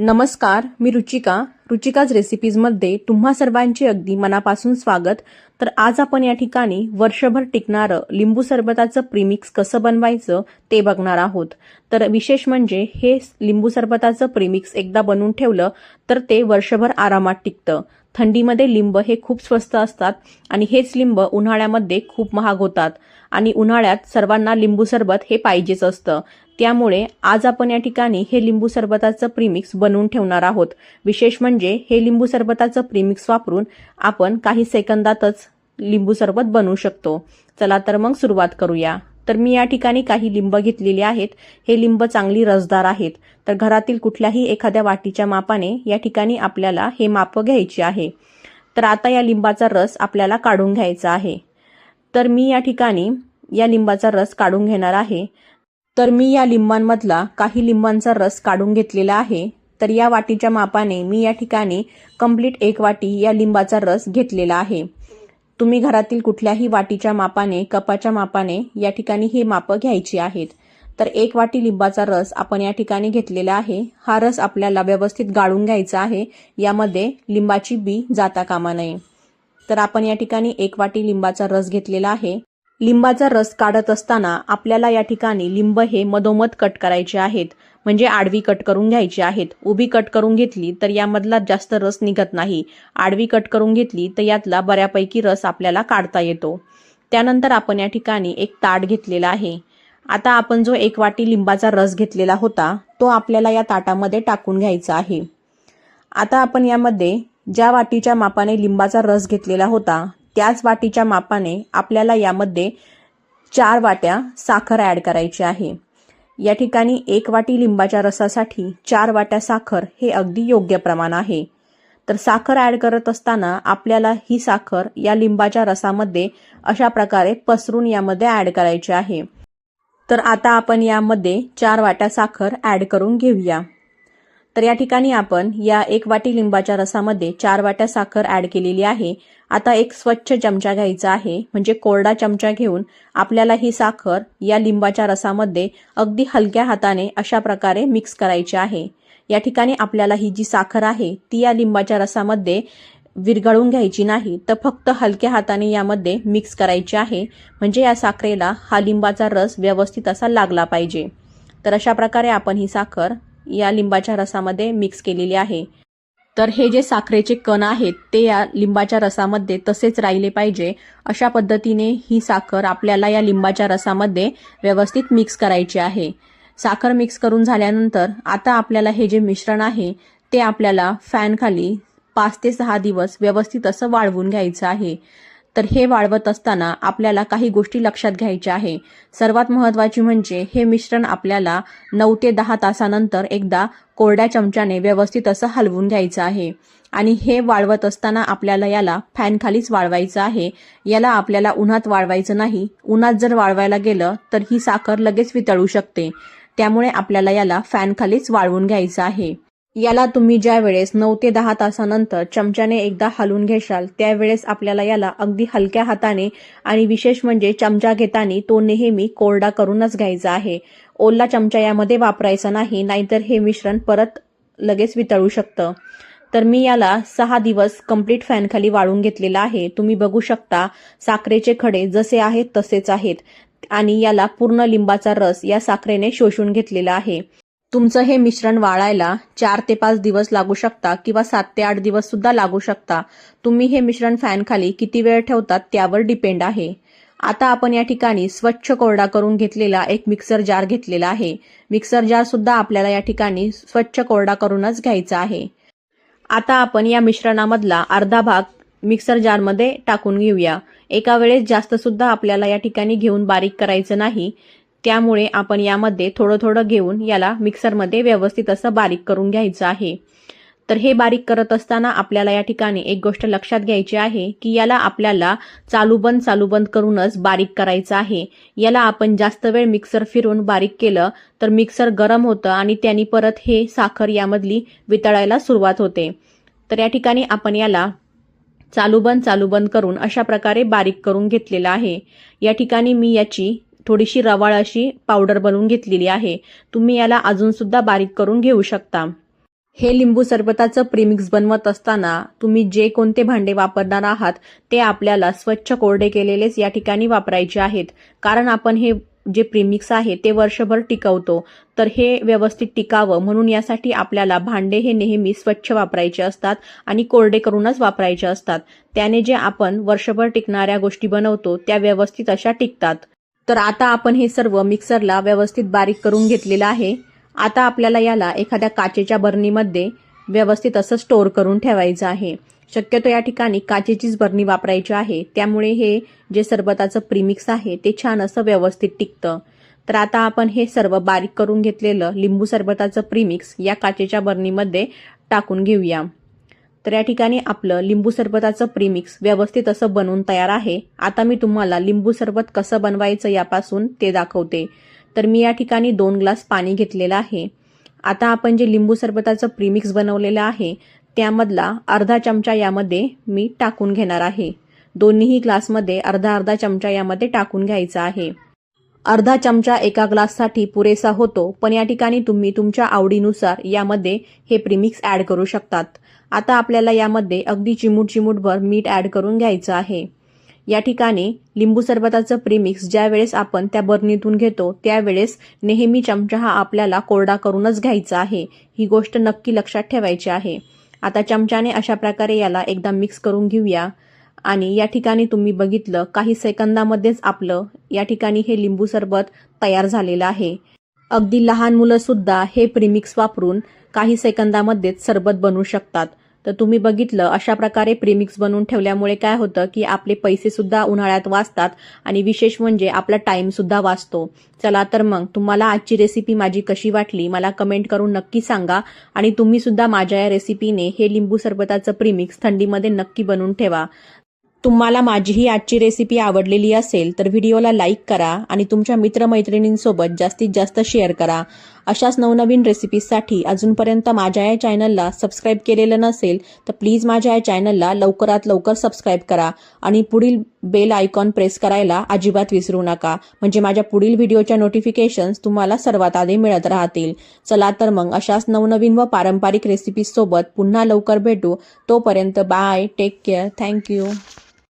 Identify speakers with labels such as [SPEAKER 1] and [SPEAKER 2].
[SPEAKER 1] नमस्कार मी रुचिका. रुचिकाज रेसिपीजमध्ये तुम्हा सर्वांचे अगदी मनापासून स्वागत. तर आज आपण या ठिकाणी वर्षभर टिकणारं लिंबू सरबताचं प्रीमिक्स कसं बनवायचं ते बघणार आहोत. तर विशेष म्हणजे हे लिंबू सरबताचं प्रीमिक्स एकदा बनवून ठेवलं तर ते वर्षभर आरामात टिकतं. थंडीमध्ये लिंब हे खूप स्वस्त असतात आणि हेच लिंब उन्हाळ्यामध्ये खूप महाग होतात. आणि उन्हाळ्यात सर्वांना लिंबू सरबत हे पाहिजेच असतं. त्यामुळे आज आपण या ठिकाणी हे लिंबू सरबताचं प्रीमिक्स बनवून ठेवणार आहोत. विशेष म्हणजे हे लिंबू सरबताचं प्रीमिक्स वापरून आपण काही सेकंदातच लिंबू सरबत बनवू शकतो. चला तर मग सुरुवात करूया. तर मी या ठिकाणी काही लिंब घेतलेली आहेत. हे लिंब चांगली रसदार आहेत. तर घरातील कुठल्याही एखाद्या वाटीच्या मापाने या ठिकाणी आपल्याला हे माप घ्यायचे आहे. तर आता या लिंबाचा रस आपल्याला काढून घ्यायचा आहे. तर मी या ठिकाणी या लिंबाचा रस काढून घेणार आहे. तर मी या लिंबांमधला काही लिंबांचा रस काढून घेतलेला आहे. तर या वाटीच्या मापाने मी या ठिकाणी कंप्लीट एक वाटी या लिंबाचा रस घेतलेला आहे. तुम्ही घरातील कुठल्याही वाटीच्या मापाने कपाच्या मापाने या ठिकाणी हे मापं घ्यायची आहेत. तर एक वाटी लिंबाचा रस आपण या ठिकाणी घेतलेला आहे. हा रस आपल्याला व्यवस्थित गाळून घ्यायचा आहे. यामध्ये लिंबाची बी जाता कामा नये. तर आपण या ठिकाणी एक वाटी लिंबाचा रस घेतलेला आहे. लिंबाचा रस काढत असताना आपल्याला या ठिकाणी लिंब हे मधोमध कट करायचे आहेत. म्हणजे आडवी कट करून घ्यायची आहेत. उभी कट करून घेतली तर यामधला जास्त रस निघत नाही. आडवी कट करून घेतली तर यातला बऱ्यापैकी रस आपल्याला काढता येतो. त्यानंतर आपण या ठिकाणी एक ताट घेतलेला आहे. आता आपण जो एक वाटी लिंबाचा रस घेतलेला होता तो आपल्याला या ताटामध्ये टाकून घ्यायचा आहे. आता आपण यामध्ये ज्या वाटीच्या मापाने लिंबाचा रस घेतलेला होता त्याच वाटीच्या मापाने आपल्याला यामध्ये चार वाट्या साखर ॲड करायची आहे. या ठिकाणी एक वाटी लिंबाच्या रसासाठी चार वाट्या साखर हे अगदी योग्य प्रमाण आहे. तर साखर ॲड करत असताना आपल्याला ही साखर या लिंबाच्या रसामध्ये अशा प्रकारे पसरून यामध्ये ॲड करायची आहे. तर आता आपण यामध्ये चार वाट्या साखर ॲड करून घेऊया. तर या ठिकाणी आपण या एक वाटी लिंबाच्या रसामध्ये चार वाट्या साखर ॲड केलेली आहे. आता एक स्वच्छ चमचा घ्यायचा आहे. म्हणजे कोरडा चमचा घेऊन आपल्याला ही साखर या लिंबाच्या रसामध्ये अगदी हलक्या हाताने अशा प्रकारे मिक्स करायची आहे. या ठिकाणी आपल्याला ही जी साखर आहे ती या लिंबाच्या रसामध्ये विरघळून घ्यायची नाही. तर फक्त हलक्या हाताने यामध्ये मिक्स करायची आहे. म्हणजे या साखरेला हा लिंबाचा रस व्यवस्थित असा लागला पाहिजे. तर अशा प्रकारे आपण ही साखर या लिंबाच्या रसामध्ये मिक्स केलेली आहे. तर हे जे साखरेचे कण आहेत ते या लिंबाच्या रसामध्ये तसेच राहिले पाहिजे. अशा पद्धतीने ही साखर आपल्याला या लिंबाच्या रसामध्ये व्यवस्थित मिक्स करायची आहे. साखर मिक्स करून झाल्यानंतर आता आपल्याला हे जे मिश्रण आहे ते आपल्याला फॅनखाली पाच ते सहा दिवस व्यवस्थित असं वाळवून घ्यायचं आहे. तर हे वाळवत असताना आपल्याला काही गोष्टी लक्षात घ्यायच्या आहे. सर्वात महत्त्वाची म्हणजे हे मिश्रण आपल्याला नऊ ते दहा तासानंतर एकदा कोरड्या चमच्याने व्यवस्थित असं हलवून घ्यायचं आहे. आणि हे वाळवत असताना आपल्याला याला फॅनखालीच वाळवायचं आहे. याला आपल्याला उन्हात वाळवायचं नाही. उन्हात जर वाळवायला गेलं तर ही साखर लगेच वितळू शकते. त्यामुळे आपल्याला याला फॅनखालीच वाळवून घ्यायचं आहे. याला तुम्ही ज्या वेळेस नऊ ते दहा तासानंतर चमच्याने एकदा हलवून घेशाल त्यावेळेस आपल्याला याला अगदी हलक्या हाताने आणि विशेष म्हणजे चमचा घेताना तो नेहमी कोरडा करूनच घ्यायचा आहे. ओला चमचा यामध्ये वापरायचा नाही नाहीतर हे मिश्रण परत लगेच वितळू शकतं. तर मी याला सहा दिवस कंप्लीट फॅनखाली वाळून घेतलेला आहे. तुम्ही बघू शकता साखरेचे खडे जसे आहेत तसेच आहेत आणि याला पूर्ण लिंबाचा रस या साखरेने शोषून घेतलेला आहे. तुमचं हे मिश्रण वाळायला चार ते पाच दिवस लागू शकता किंवा सात ते आठ दिवस सुद्धा लागू शकता. तुम्ही हे मिश्रण फॅनखाली किती वेळ ठेवतात त्यावर डिपेंड आहे. आता आपण या ठिकाणी स्वच्छ कोरडा करून घेतलेला एक मिक्सर जार घेतलेला आहे. मिक्सर जार सुद्धा आपल्याला या ठिकाणी स्वच्छ कोरडा करूनच घ्यायचा आहे. आता आपण या मिश्रणामधला अर्धा भाग मिक्सर जारमध्ये टाकून घेऊया. एका वेळेस जास्त सुद्धा आपल्याला या ठिकाणी घेऊन बारीक करायचं नाही. त्यामुळे आपण यामध्ये थोडं थोडं घेऊन याला मिक्सरमध्ये व्यवस्थित असं बारीक करून घ्यायचं आहे. तर हे बारीक करत असताना आपल्याला या ठिकाणी एक गोष्ट लक्षात घ्यायची आहे की याला आपल्याला चालू बंद चालू बंद करूनच बारीक करायचं आहे. याला आपण जास्त वेळ मिक्सर फिरून बारीक केलं तर मिक्सर गरम होतं आणि त्यांनी परत हे साखर यामधली वितळायला सुरुवात होते. तर या ठिकाणी आपण याला चालू बंद चालू बंद करून अशा प्रकारे बारीक करून घेतलेला आहे. या ठिकाणी मी याची थोडीशी रवाळ अशी पावडर बनवून घेतलेली आहे. तुम्ही याला अजूनसुद्धा बारीक करून घेऊ शकता. हे लिंबू सरबताचं प्रीमिक्स बनवत असताना तुम्ही जे कोणते भांडे वापरणार आहात ते आपल्याला स्वच्छ कोरडे केलेलेच या ठिकाणी वापरायचे आहेत. कारण आपण हे जे प्रीमिक्स आहे ते वर्षभर टिकवतो. तर हे व्यवस्थित टिकावं म्हणून यासाठी आपल्याला भांडे हे नेहमी स्वच्छ वापरायचे असतात आणि कोरडे करूनच वापरायचे असतात. त्याने जे आपण वर्षभर टिकणाऱ्या गोष्टी बनवतो त्या व्यवस्थित अशा टिकतात. तर आता आपण हे सर्व मिक्सरला व्यवस्थित बारीक करून घेतलेलं आहे. आता आपल्याला याला एखाद्या काचेच्या बरणीमध्ये व्यवस्थित असं स्टोअर करून ठेवायचं आहे. शक्यतो या ठिकाणी काचेचीच बरणी वापरायची आहे. त्यामुळे हे जे सरबताचं प्रीमिक्स आहे ते छान असं व्यवस्थित टिकतं. तर आता आपण हे सर्व बारीक करून घेतलेलं लिंबू सरबताचं प्रीमिक्स या काचेच्या बरणीमध्ये टाकून घेऊया. तर या ठिकाणी आपलं लिंबू सरबताचं प्रीमिक्स व्यवस्थित असं बनवून तयार आहे. आता मी तुम्हाला लिंबू सरबत कसं बनवायचं यापासून ते दाखवते. तर मी या ठिकाणी दोन ग्लास पाणी घेतलेलं आहे. आता आपण जे लिंबू सरबताचं प्रीमिक्स बनवलेलं आहे त्यामधला अर्धा चमचा यामध्ये मी टाकून घेणार आहे. दोन्हीही ग्लासमध्ये अर्धा अर्धा चमचा यामध्ये टाकून घ्यायचा आहे. अर्धा चमचा एका ग्लाससाठी पुरेसा होतो पण या ठिकाणी तुम्ही तुमच्या आवडीनुसार यामध्ये हे प्रीमिक्स ॲड करू शकतात. आता आपल्याला यामध्ये अगदी चिमूट चिमूटभर मीठ ॲड करून घ्यायचं आहे. या ठिकाणी लिंबू सरबताचं प्रीमिक्स ज्या वेळेस आपण त्या बरणीतून घेतो त्यावेळेस नेहमी चमचा हा आपल्याला कोरडा करूनच घ्यायचा आहे. ही गोष्ट नक्की लक्षात ठेवायची आहे. आता चमच्याने अशा प्रकारे याला एकदा मिक्स करून घेऊया. आणि या ठिकाणी तुम्ही बघितलं काही सेकंदामध्येच आपलं या ठिकाणी हे लिंबू सरबत तयार झालेलं आहे. अगदी लहान मुलं सुद्धा हे प्रीमिक्स वापरून काही सेकंदामध्येच सरबत बनवू शकतात. तर तुम्ही बघितलं अशा प्रकारे प्रीमिक्स बनवून ठेवल्यामुळे काय होतं की आपले पैसे सुद्धा उन्हाळ्यात वाचतात आणि विशेष म्हणजे आपला टाइम सुद्धा वाचतो. चला तर मग तुम्हाला आजची रेसिपी माझी कशी वाटली मला कमेंट करून नक्की सांगा आणि तुम्ही सुद्धा माझ्या या रेसिपीने हे लिंबू सरबताचं प्रीमिक्स थंडीमध्ये नक्की बनवून ठेवा. तुम्हाला माझी ही आजची रेसिपी आवडलेली असेल तर व्हिडिओला लाईक करा आणि तुमच्या मित्रमैत्रिणींसोबत जास्तीत जास्त शेअर करा. अशाच नवनवीन रेसिपीजसाठी अजूनपर्यंत माझ्या या चॅनलला सबस्क्राईब केलेलं नसेल तर प्लीज माझ्या या चॅनलला लवकरात लवकर सबस्क्राईब करा आणि पुढील बेल आयकॉन प्रेस करायला अजिबात विसरू नका. म्हणजे माझ्या पुढील व्हिडिओच्या नोटिफिकेशन्स तुम्हाला सर्वात आधी मिळत राहतील. चला तर मग अशाच नवनवीन व पारंपरिक रेसिपीजसोबत पुन्हा लवकर भेटू. तोपर्यंत बाय टेक केअर थँक्यू